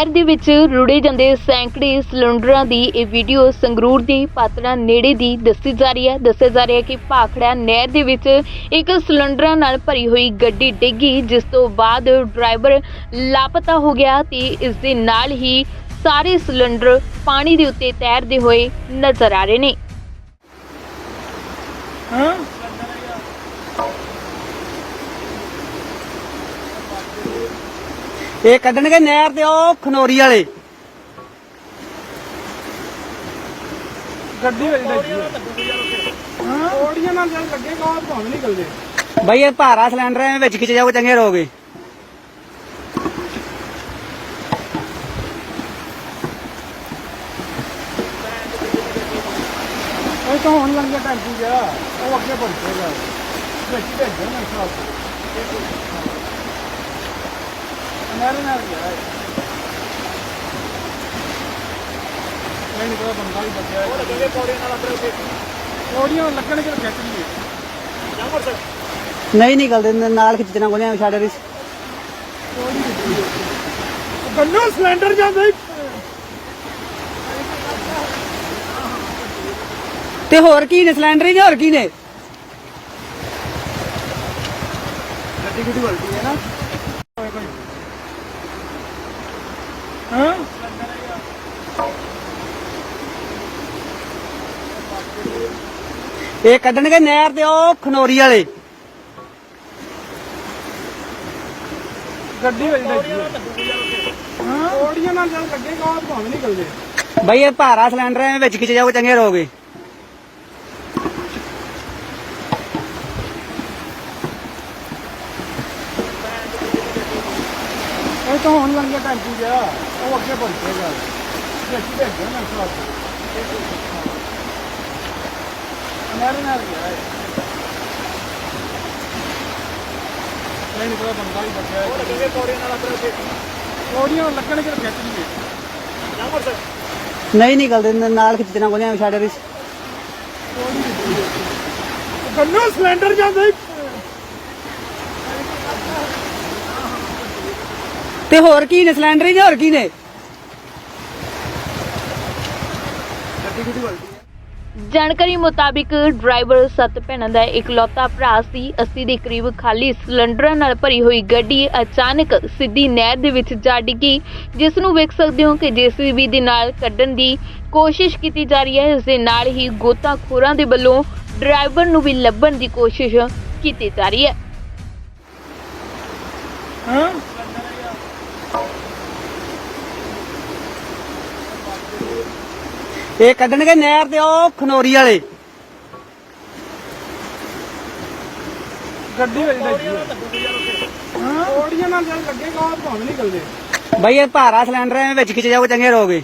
ਨਹਿਰ ਦੇ ਵਿੱਚ ਰੁੜੇ ਜਾਂਦੇ ਸੈਂਕੜੇ ਸਿਲੰਡਰਾਂ ਦੀ ਇਹ ਵੀਡੀਓ ਸੰਗਰੂਰ ਦੀ ਪਾਤੜਾ ਨੇੜੇ ਦੀ ਦੱਸੀ ਜਾ ਰਹੀ ਹੈ। ਦੱਸਿਆ ਜਾ ਰਿਹਾ ਹੈ ਕਿ ਭਾਖੜਾ ਨਹਿਰ ਦੇ ਵਿੱਚ ਇੱਕ ਸਿਲੰਡਰਾਂ ਨਾਲ ਭਰੀ ਹੋਈ ਗੱਡੀ ਡਿੱਗੀ, ਜਿਸ ਤੋਂ ਬਾਅਦ ਡਰਾਈਵਰ ਲਾਪਤਾ ਹੋ ਗਿਆ ਤੇ ਇਸ ਦੇ ਨਾਲ ਹੀ ਸਾਰੇ ਸਿਲੰਡਰ ਪਾਣੀ ਦੇ ਉੱਤੇ ਤੈਰਦੇ ਹੋਏ ਨਜ਼ਰ ਆ ਰਹੇ ਨੇ। ਹਾਂ? ਇਹ ਕੱਢਣਗੇ ਨਹਿਰ ਤੇ ਉਹ ਖਨੋਰੀ ਵਾਲੇ। ਗੱਡੀ ਵਿੱਚ ਓੜੀਆਂ ਨਾਲ ਜਦ ਲੱਗੇਗਾ ਉਹ ਭਾਵੇਂ ਨਿਕਲਦੇ ਬਈ ਇਹ ਭਾਰਾ ਸਿਲੰਡਰ ਐ ਵਿੱਚ ਖਿੱਚ ਜਾਓ ਚੰਗੇ ਰਹੋਗੇ। ਉਹ ਤਾਂ ਹੁਣ ਲੰਘਿਆ ਟੈਂਪੂ ਗਿਆ ਉਹ ਅੱਗੇ ਪਹੁੰਚੇਗਾ ਵਿੱਚ ਭੇਜਣ ਨਾ ਸਾਹ ਨਾਲ ਗਿਆ ਨਹੀਂ ਪਤਾ ਬੰਦਾ ਵੀ ਬਚਿਆ ਪੌੜੀਆਂ ਨਾਲ ਆਪਣੇ ਪੌੜੀਆਂ ਲੱਗਣ ਕੇ ਖਿੱਚ ਲਈਏ ਨਹੀਂ ਨਿਕਲਦੇ ਨ- ਨਾਲ ਖਿੱਚਣਾ ਗੰਨੂ ਸਿਲੰਡਰ ਜਾਂਦਾ ਤੇ ਹੋਰ ਕੀ ਨੇ ਸਿਲੰਡਰ ਹੀ ਨੇ ਹੋਰ ਕੀ ਨੇ? ਗੱਡੀ ਗੁੱਡੀ ਵਲਦੀ ਹੈ ਨਾ ਹਾਂ ਇਹ ਕੱਢਣਗੇ ਨਹਿਰ ਤੇ ਉਹ ਖਨੋਰੀ ਵਾਲੇ। ਗੱਡੀ ਲੱਗੀ ਹਾਂ। ਓੜੀਆਂ ਨਾਲ ਜਦ ਲੱਗੇਗਾ ਉਹ ਭਾਵੇਂ ਨਿਕਲਦੇ। ਬਈ ਇਹ ਭਾਰਾ ਸਿਲੰਡਰ ਐ ਵਿੱਚ ਖਿੱਚ ਜਾਓ ਚੰਗੇ ਰਹੋਗੇ। ਉਹ ਤਾਂ ਹੁਣ ਲੰਘਿਆ ਟੈਂਪੂ ਗਿਆ ਉਹ ਅੱਗੇ ਪਹੁੰਚੇਗਾ ਵਿੱਚ ਭੇਜਣ ਨਾ ਸਾਹ ਗਿਆ ਨਹੀਂ ਪਤਾ ਬੰਦਾ ਵੀ ਬਚਿਆ ਉਹ ਲੱਗੇ ਪੌੜੀਆਂ ਨਾਲ ਆਪਣੇ ਪੌੜੀਆਂ ਲੱਗਣ ਕੇ ਖਿੱਚ ਲਈਏ ਨਹੀਂ ਨਿਕਲਦੇ ਨ- ਨਾਲ ਖਿੱਚਣਾ ਗੰਨੂ ਸਿਲੰਡਰ ਜਾਂਦਾ ਹੀ ਤੇ ਹੋਰ ਕੀ ਨੇ ਸਿਲੰਡਰ ਹੀ ਨੇ ਹੋਰ ਕੀ ਨੇ? ਗੱਡੀ ਵਲਦੀ ਹੈ ਜਾਣਕਾਰੀ ਮੁਤਾਬਿਕ ਡਰਾਈਵਰ ਸੱਤ ਭੈਣਾਂ ਦਾ ਇਕਲੌਤਾ ਭਰਾ ਸੀ। 80 ਦੇ ਕਰੀਬ ਖਾਲੀ ਸਿਲੰਡਰਾਂ ਨਾਲ ਭਰੀ ਹੋਈ ਗੱਡੀ ਅਚਾਨਕ ਸਿੱਧੀ ਨਹਿਰ ਦੇ ਵਿੱਚ ਜਾ ਡਿੱਗੀ। ਜਿਸ ਨੂੰ ਵੇਖ ਸਕਦੇ ਹੋ ਕਿ ਜੀਸੀਬੀ ਦੇ ਨਾਲ ਕੱਢਣ ਦੀ ਕੋਸ਼ਿਸ਼ ਕੀਤੀ ਜਾ ਰਹੀ ਹੈ। ਇਸ ਦੇ ਨਾਲ ਹੀ ਗੋਤਾਖੋਰਾਂ ਦੇ ਵੱਲੋਂ ਡਰਾਈਵਰ ਨੂੰ ਵੀ ਲੱਭਣ ਦੀ ਕੋਸ਼ਿਸ਼ ਕੀਤੀ ਜਾ ਰਹੀ ਹੈ। ਹਾਂ? ਇਹ ਕੱਢਣਗੇ ਨਹਿਰ ਤੇ ਉਹ ਖਨੋਰੀ ਵਾਲੇ। ਗੱਡੀ ਲੱਗੀ ਹਾਂ ਓੜੀਆਂ ਨਾਲ ਜਦ ਲੱਗੇਗਾ ਭਾਵੇਂ ਨਿਕਲਦੇ। ਬਈ ਇਹ ਭਾਰਾ ਸਿਲੰਡਰ ਵਿੱਚ ਖਿੱਚ ਜਾਓ ਚੰਗੇ ਰਹੋਗੇ।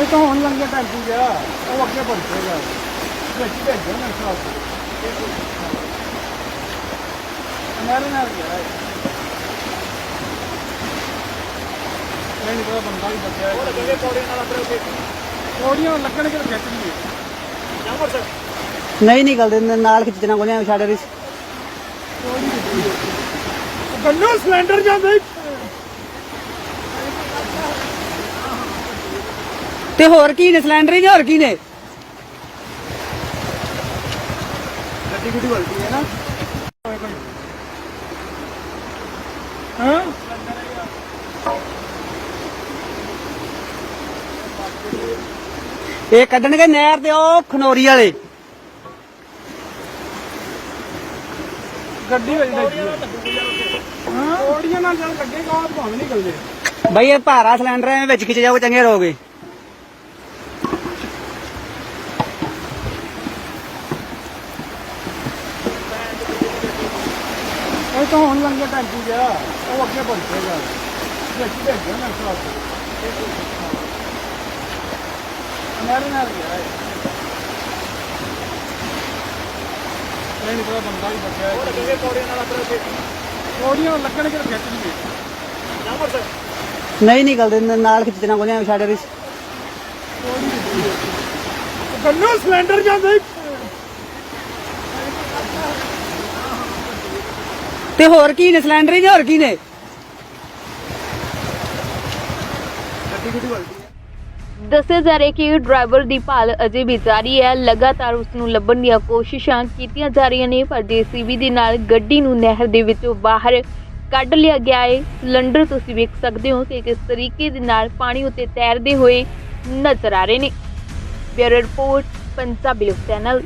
ਇਹ ਤਾਂ ਹੁਣ ਲੰਘਿਆ ਟੈਂਪੂ ਗਿਆ ਉਹ ਅੱਗੇ ਪਹੁੰਚੇਗਾ ਵਿੱਚ ਭੇਜਣ ਨਾ ਸਾਹ ਮੇਰੇ ਨਾਲ ਗਿਆ ਇਹ। ਇਹ ਨਹੀਂ ਪਤਾ ਬੰਦਾ ਵੀ ਬਚਿਆ ਉਹ ਲੱਗੇ ਪੌੜੀਆਂ ਨਾਲ ਆਪਣੇ ਪੌੜੀਆਂ ਲੱਗਣ ਕੇ ਖਿੱਚ ਲਈਏ। ਨਹੀਂ ਨਿਕਲਦੇ ਨ- ਨਾਲ ਖਿੱਚਣਾ ਐਵੇਂ ਛੱਡ ਰਹੀ ਸਿਲੰਡਰ ਜਾਂਦਾ ਤੇ ਹੋਰ ਕੀ ਨੇ ਸਿਲੰਡਰ ਹੀ ਨੇ ਹੋਰ ਕੀ ਨੇ? ਗੱਡੀ ਗੁੱਡੀ ਵਲਦੀ ਹੈ ਨਾ ਹਾਂ ਇਹ ਕੱਢਣਗੇ ਨਹਿਰ ਤੇ ਉਹ ਖਨੋਰੀ ਵਾਲੇ। ਗੱਡੀ ਵਿੱਚ ਲੱਗੀ ਹਾਂ ਓੜੀਆਂ ਨਾਲ ਜਦ ਲੱਗੇਗਾ ਉਹ ਭਾਵੇਂ ਨਿਕਲਦੇ ਬਈ ਇਹ ਭਾਰਾ ਸਿਲੰਡਰ ਐ ਵਿੱਚ ਖਿੱਚ ਜਾਓ ਚੰਗੇ ਰਹੋਗੇ। ਇਹ ਤਾਂ ਹੁਣ ਲੰਘਿਆ ਟੈਂਪੂ ਗਿਆ ਉਹ ਅੱਗੇ ਪਹੁੰਚੇਗਾ ਵਿੱਚ ਭੇਜਣ ਨਾ ਨਹੀਂ ਪਤਾ ਬੰਦਾ ਨਾਲ ਆਪਣਾ ਤੇ ਪੌੜੀਆਂ ਲੱਗਣਗੇ ਤਾਂ ਕੰਨੋ ਸਿਲੰਡਰ ਜਾਂਦਾ ਤੇ ਹੋਰ ਕੀ ਨੇ? ਸਿਲੰਡਰ ਹੀ ਹੋਰ ਕੀ ਨੇ? ਗੱਡੀ ਕਿਹਦੀ ਵੱਲ ਦੱਸਿਆ ਜਾ ਰਿਹਾ ਕਿ ਡਰਾਈਵਰ ਦੀ ਭਾਲ ਅਜੇ ਵੀ ਜਾਰੀ ਹੈ। ਲਗਾਤਾਰ ਉਸ ਨੂੰ ਲੱਭਣ ਦੀਆਂ ਕੋਸ਼ਿਸ਼ਾਂ ਕੀਤੀਆਂ ਜਾ ਰਹੀਆਂ ਨੇ, ਪਰ ਜੀਸੀਬੀ ਦੇ ਨਾਲ ਗੱਡੀ ਨੂੰ ਨਹਿਰ ਦੇ ਵਿੱਚੋਂ ਬਾਹਰ ਕੱਢ ਲਿਆ ਗਿਆ ਹੈ। ਸਿਲੰਡਰ ਤੁਸੀਂ ਵੇਖ ਸਕਦੇ ਹੋ ਕਿ ਕਿਸ ਤਰੀਕੇ ਦੇ ਨਾਲ ਪਾਣੀ ਉੱਤੇ ਤੈਰਦੇ ਹੋਏ ਨਜ਼ਰ ਆ ਰਹੇ ਨੇ। ਬਿਊਰੋ ਰਿਪੋਰਟ, ਪੰਜਾਬੀ ਲੋਕ ਚੈਨਲ।